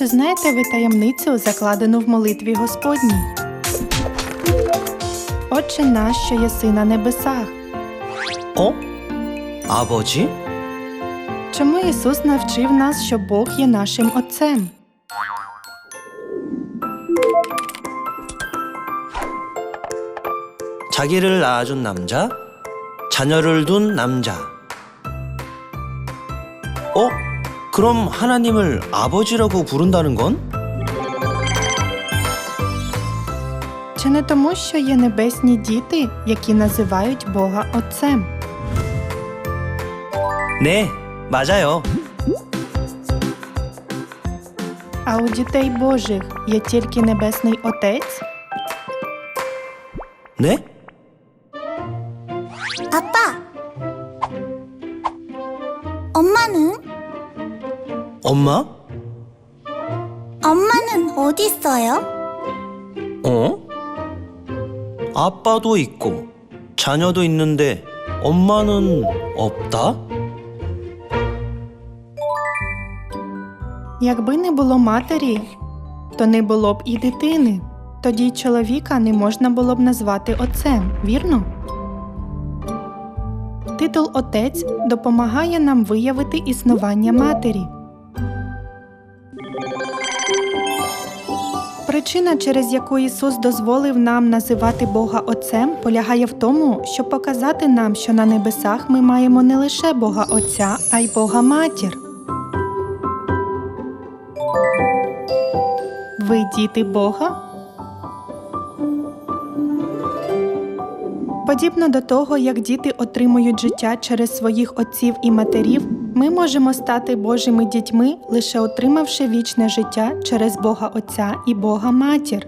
Чи знаєте ви таємницю, закладену в молитві Господній? Отче наш, що єси на небесах. 어? 아버지? Чому Ісус навчив нас, що Бог є нашим Отцем? 자기를 낳아준 남자, 자녀를 둔 남자. 어? 그럼 하나님을 아버지라고 부른다는 건? Чи не тому, що є небесні діти, які називають Бога Отцем? 네, 맞아요. А у дітей Божих є тільки Небесний Отець? 네? 아빠! 엄마는? 엄마? 엄마는 어디 있어요? 어? 아빠도 있고 자녀도 있는데 엄마는 없다? Якби не було матері, то не було б і дитини. Тоді й чоловіка не можна було б назвати отцем, вірно? Титул Отець допомагає нам виявити існування матері. Причина, через яку Ісус дозволив нам називати Бога Отцем, полягає в тому, щоб показати нам, що на небесах ми маємо не лише Бога Отця, а й Бога Матір. Ви діти Бога? Подібно до того, як діти отримують життя через своїх отців і матерів, ми можемо стати Божими дітьми, лише отримавши вічне життя через Бога Отця і Бога Матір.